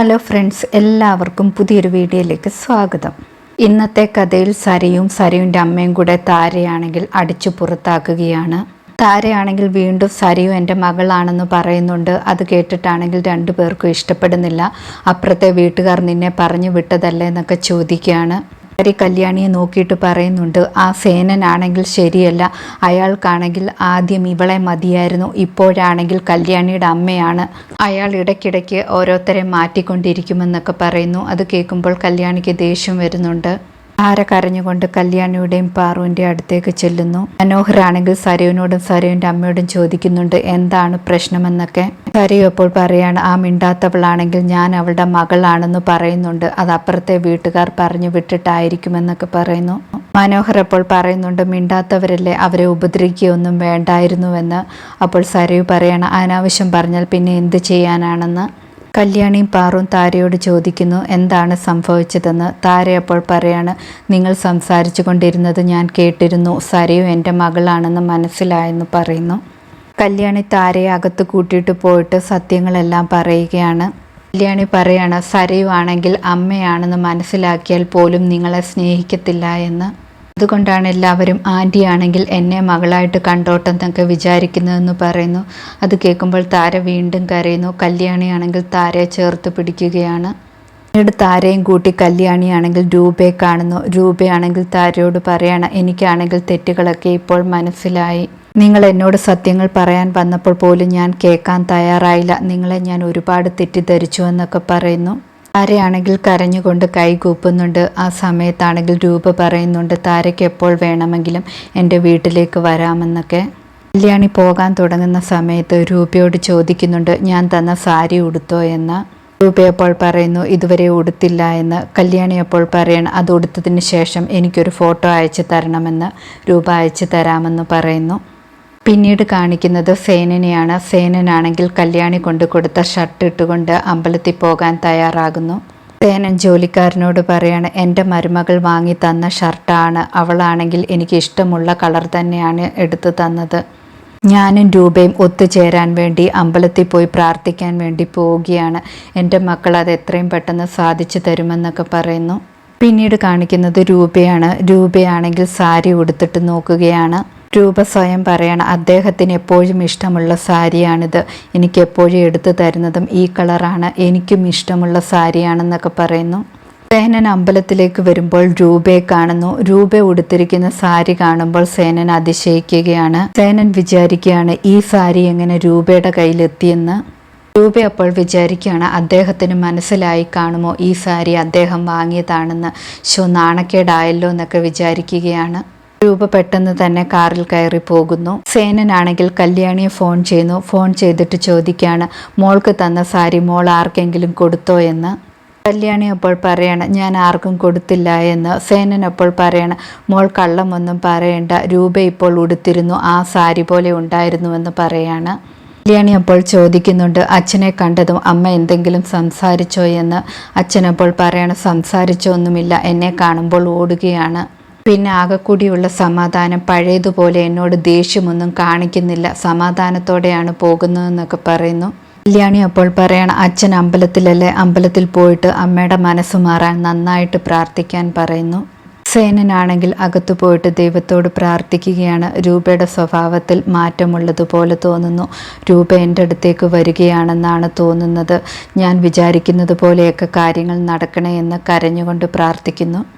Hello friends എല്ലാവർക്കും പുതിയൊരു വീഡിയോയിലേക്ക് സ്വാഗതം. ഇന്നത്തെ കഥയിൽ സരയും സരയുടെ അമ്മയും കൂടെ താരയാണെങ്കിൽ അടിച്ചു പുറത്താക്കുകയാണ്. താരയാണെങ്കിൽ വീണ്ടും സരയു എന്റെ മകളാണെന്ന് പറയുന്നുണ്ട്. അത് കേട്ടിട്ടാണെങ്കിൽ രണ്ടു പേർക്കും ഇഷ്ടപ്പെടുന്നില്ല. അപ്പുറത്തെ വീട്ടുകാർ നിന്നെ പറഞ്ഞു വിട്ടതല്ലേ എന്നൊക്കെ ചോദിക്കുകയാണ്. ഹരി കല്യാണിയെ നോക്കിയിട്ട് പറയുന്നുണ്ട് ആ സേനനാണെങ്കിൽ ശരിയല്ല. അയാൾക്കാണെങ്കിൽ ആദ്യം ഇവളെ മതിയായിരുന്നു. ഇപ്പോഴാണെങ്കിൽ കല്യാണിയുടെ അമ്മയാണ്. അയാൾ ഇടയ്ക്കിടയ്ക്ക് ഓരോരുത്തരെ മാറ്റിക്കൊണ്ടിരിക്കുമെന്നൊക്കെ പറയുന്നു. അത് കേൾക്കുമ്പോൾ കല്യാണിക്ക് ദേഷ്യം വരുന്നുണ്ട്. ആര കരഞ്ഞുകൊണ്ട് കല്യാണിയുടെയും പാറുവിന്റെ അടുത്തേക്ക് ചെല്ലുന്നു? മനോഹരാണെങ്കിൽ സരയുവിനോടും സരയുവിന്റെ അമ്മയോടും ചോദിക്കുന്നുണ്ട് എന്താണ് പ്രശ്നമെന്നൊക്കെ? സരയു അപ്പോൾ പറയാണ് ആ മിണ്ടാത്തവളാണെങ്കിൽ ഞാൻ അവളുടെ മകളാണെന്ന് പറയുന്നുണ്ട്. അത് അപ്പുറത്തെ വീട്ടുകാർ പറഞ്ഞു വിട്ടിട്ടായിരിക്കുമെന്നൊക്കെ പറയുന്നു. മനോഹർ അപ്പോൾ പറയുന്നുണ്ട് മിണ്ടാത്തവരല്ലേ അവരെ ഉപദ്രവിക്കുകയൊന്നും വേണ്ടായിരുന്നുവെന്ന്. അപ്പോൾ സരയു പറയണം അനാവശ്യം പറഞ്ഞാൽ പിന്നെ എന്ത് ചെയ്യാനാണെന്ന്? കല്യാണിയും പാറും താരയോട് ചോദിക്കുന്നു എന്താണ് സംഭവിച്ചതെന്ന്? താര അപ്പോൾ പറയാണ് നിങ്ങൾ സംസാരിച്ചു കൊണ്ടിരുന്നത് ഞാൻ കേട്ടിരുന്നു. സരയു എന്റെ മകളാണെന്ന് മനസ്സിലായെന്ന് പറയുന്നു. കല്യാണി താരയെ അകത്ത് കൂട്ടിയിട്ട് പോയിട്ട് സത്യങ്ങളെല്ലാം പറയുകയാണ്. കല്യാണി പറയാണ് സരയു ആണെങ്കിൽ അമ്മയാണെന്ന് മനസ്സിലാക്കിയാൽ പോലും നിങ്ങളെ സ്നേഹിക്കത്തില്ല എന്ന്. അതുകൊണ്ടാണ് എല്ലാവരും ആന്റി ആണെങ്കിൽ എന്നെ മകളായിട്ട് കണ്ടോട്ടെന്നൊക്കെ വിചാരിക്കുന്നതെന്ന് പറയുന്നു. അത് കേൾക്കുമ്പോൾ താര വീണ്ടും കരയുന്നു. കല്യാണിയാണെങ്കിൽ താരയെ ചേർത്ത് പിടിക്കുകയാണ്. പിന്നീട് താരയും കൂട്ടി കല്യാണിയാണെങ്കിൽ രൂപയെ കാണുന്നു. രൂപയാണെങ്കിൽ താരയോട് പറയണം എനിക്കാണെങ്കിൽ തെറ്റുകളൊക്കെ ഇപ്പോൾ മനസ്സിലായി. നിങ്ങൾ എന്നോട് സത്യങ്ങൾ പറയാൻ വന്നപ്പോൾ പോലും ഞാൻ കേൾക്കാൻ തയ്യാറായില്ല. നിങ്ങളെ ഞാൻ ഒരുപാട് തെറ്റിദ്ധരിച്ചു എന്നൊക്കെ പറയുന്നു. താരയാണെങ്കിൽ കരഞ്ഞുകൊണ്ട് കൈകൂപ്പുന്നുണ്ട് ആ സമയത്താണെങ്കിൽ രൂപ പറയുന്നുണ്ട് താരയ്ക്ക് എപ്പോൾ വേണമെങ്കിലും എന്റെ വീട്ടിലേക്ക് വരാമെന്നൊക്കെ. കല്യാണി പോകാൻ തുടങ്ങുന്ന സമയത്ത് രൂപയോട് ചോദിക്കുന്നുണ്ട് ഞാൻ തന്ന സാരി ഉടുത്തോ? എന്ന്. രൂപ അപ്പോൾ പറയുന്നു ഇതുവരെ ഉടുത്തില്ല എന്ന്. കല്യാണി അപ്പോൾ പറയണം അത് ഉടുത്തതിന് ശേഷം എനിക്കൊരു ഫോട്ടോ അയച്ചു തരണമെന്ന്. രൂപ അയച്ചു തരാമെന്ന് പറയുന്നു. പിന്നീട് കാണിക്കുന്നത് സേനനെയാണ്. സേനനാണെങ്കിൽ കല്യാണി കൊണ്ട് കൊടുത്ത ഷർട്ട് ഇട്ടുകൊണ്ട് അമ്പലത്തിൽ പോകാൻ തയ്യാറാകുന്നു. സേനൻ ജോലിക്കാരനോട് പറയാണ് എന്റെ മരുമകൾ വാങ്ങി തന്ന ഷർട്ടാണ്. അവളാണെങ്കിൽ എനിക്ക് ഇഷ്ടമുള്ള കളർ തന്നെയാണ് എടുത്തു തന്നത്. ഞാനും രൂപയും ഒത്തുചേരാൻ വേണ്ടി അമ്പലത്തിൽ പോയി പ്രാർത്ഥിക്കാൻ വേണ്ടി പോവുകയാണ്. എന്റെ മക്കൾ അത് എത്രയും പെട്ടെന്ന് സാധിച്ചു തരുമെന്നൊക്കെ പറയുന്നു. പിന്നീട് കാണിക്കുന്നത് രൂപയാണ്. രൂപയാണെങ്കിൽ സാരി ഉടുത്തിട്ട് നോക്കുകയാണ്. രൂപ സ്വയം പറയണം. അദ്ദേഹത്തിന് എപ്പോഴും ഇഷ്ടമുള്ള സാരിയാണിത്. എനിക്ക് എപ്പോഴും എടുത്തു തരുന്നതും ഈ കളറാണ്. എനിക്കും ഇഷ്ടമുള്ള സാരിയാണെന്നൊക്കെ പറയുന്നു. സേനൻ അമ്പലത്തിലേക്ക് വരുമ്പോൾ രൂപയെ കാണുന്നു. രൂപ ഉടുത്തിരിക്കുന്ന സാരി കാണുമ്പോൾ സേനൻ അതിശയിക്കുകയാണ്. സേനൻ വിചാരിക്കുകയാണ് ഈ സാരി എങ്ങനെ രൂപയുടെ കയ്യിലെത്തിയെന്ന്? രൂപ അപ്പോൾ വിചാരിക്കുകയാണ് അദ്ദേഹത്തിന് മനസ്സിലായി കാണുമോ? ഈ സാരി അദ്ദേഹം വാങ്ങിയതാണെന്ന്. ശോ നാണക്കേടായല്ലോ എന്നൊക്കെ വിചാരിക്കുകയാണ്. രൂപ പെട്ടെന്ന് തന്നെ കാറിൽ കയറി പോകുന്നു. സേനനാണെങ്കിൽ കല്യാണിയെ ഫോൺ ചെയ്യുന്നു. ഫോൺ ചെയ്തിട്ട് ചോദിക്കുകയാണ് മോൾക്ക് തന്ന സാരി മോൾ ആർക്കെങ്കിലും കൊടുത്തോ എന്ന്? കല്യാണി അപ്പോൾ പറയണം ഞാൻ ആർക്കും കൊടുത്തില്ല എന്ന്. സേനൻ അപ്പോൾ പറയണം മോൾ കള്ളമൊന്നും പറയണ്ട. രൂപ ഇപ്പോൾ ഉടുത്തിരുന്നു. ആ സാരി പോലെ ഉണ്ടായിരുന്നുവെന്ന് പറയാണ്. കല്യാണി അപ്പോൾ ചോദിക്കുന്നുണ്ട് അച്ഛനെ കണ്ടതും അമ്മ എന്തെങ്കിലും സംസാരിച്ചോ എന്ന്? അച്ഛനപ്പോൾ പറയണം സംസാരിച്ചോ ഒന്നുമില്ല. എന്നെ കാണുമ്പോൾ ഓടുകയാണ്. പിന്നെ ആകെക്കൂടിയുള്ള സമാധാനം പഴയതുപോലെ എന്നോട് ദേഷ്യമൊന്നും കാണിക്കുന്നില്ല. സമാധാനത്തോടെയാണ് പോകുന്നതെന്നൊക്കെ പറയുന്നു. കല്യാണി അപ്പോൾ പറയണം അച്ഛൻ അമ്പലത്തിലല്ലേ? അമ്പലത്തിൽ പോയിട്ട് അമ്മയുടെ മനസ്സ് മാറാൻ നന്നായിട്ട് പ്രാർത്ഥിക്കാൻ പറയുന്നു. സേനനാണെങ്കിൽ അകത്തു പോയിട്ട് ദൈവത്തോട് പ്രാർത്ഥിക്കുകയാണ്. രൂപയുടെ സ്വഭാവത്തിൽ മാറ്റമുള്ളതുപോലെ തോന്നുന്നു. രൂപ എന്റെ അടുത്തേക്ക് വരികയാണെന്നാണ് തോന്നുന്നത്. ഞാൻ വിചാരിക്കുന്നത് പോലെയൊക്കെ കാര്യങ്ങൾ നടക്കണേ എന്ന് കരഞ്ഞുകൊണ്ട് പ്രാർത്ഥിക്കുന്നു.